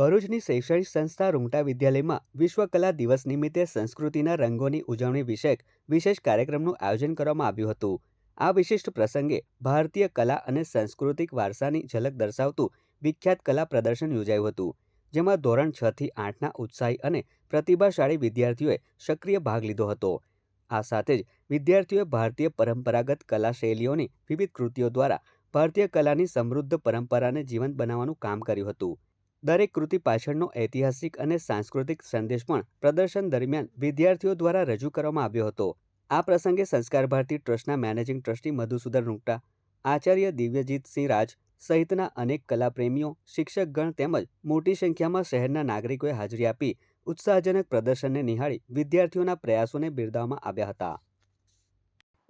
ભરૂચની શૈક્ષણિક સંસ્થા રૂંગટા વિદ્યાલયમાં વિશ્વ કલા દિવસ નિમિત્તે સંસ્કૃતિના રંગોની ઉજવણી વિષયક વિશેષ કાર્યક્રમનું આયોજન કરવામાં આવ્યું હતું. આ વિશિષ્ટ પ્રસંગે ભારતીય કલા અને સાંસ્કૃતિક વારસાની ઝલક દર્શાવતું વિખ્યાત કલા પ્રદર્શન યોજાયું હતું, જેમાં ધોરણ છ થી આઠના ઉત્સાહી અને પ્રતિભાશાળી વિદ્યાર્થીઓએ સક્રિય ભાગ લીધો હતો. આ સાથે જ વિદ્યાર્થીઓએ ભારતીય પરંપરાગત કલા શૈલીઓની વિવિધ કૃતિઓ દ્વારા ભારતીય કલાની સમૃદ્ધ પરંપરાને જીવંત બનાવવાનું કામ કર્યું હતું. દરેક કૃતિ પાછળનો ઐતિહાસિક અને સાંસ્કૃતિક સંદેશ પણ પ્રદર્શન દરમિયાન વિદ્યાર્થીઓ દ્વારા રજૂ કરવામાં આવ્યો હતો. આ પ્રસંગે સંસ્કાર ભારતી ટ્રસ્ટના મેનેજિંગ ટ્રસ્ટી મધુસૂદન રૂંગટા, આચાર્ય દિવ્યજીતસિંહ રાજ સહિતના અનેક કલાપ્રેમીઓ, શિક્ષકગણ તેમજ મોટી સંખ્યામાં શહેરના નાગરિકોએ હાજરી આપી, ઉત્સાહજનક પ્રદર્શનને નિહાળી વિદ્યાર્થીઓના પ્રયાસોને બિરદાવવામાં આવ્યા હતા.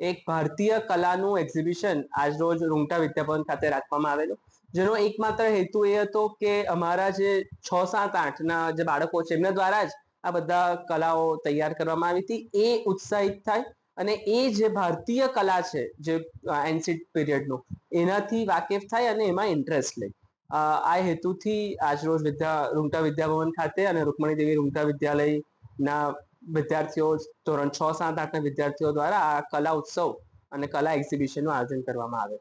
એક ભારતીય કલાનું એક્ઝિબિશન આજરોજ રૂંગટા વિદ્યાભવન ખાતે રાખવામાં આવેલું. જેનો એકમાત્ર હેતુ એ હતો કે અમારા જે છ સાત આઠના જે બાળકો છે, એમના દ્વારા જ આ બધા કલાઓ તૈયાર કરવામાં આવી હતી. એ ઉત્સાહિત થાય અને એ જે ભારતીય કલા છે, જે એનસીટ પીરિયડનું, એનાથી વાકેફ થાય અને એમાં ઇન્ટરેસ્ટ લે. આ હેતુથી આજરોજ વિદ્યા, રૂંગટા વિદ્યાભવન ખાતે અને રૂકમણી દેવી રૂંગટા વિદ્યાલયના વિદ્યાર્થીઓ ધોરણ છ સાત આઠના વિદ્યાર્થીઓ દ્વારા આ કલા ઉત્સવ અને કલા એક્ઝિબિશનનું આયોજન કરવામાં આવે.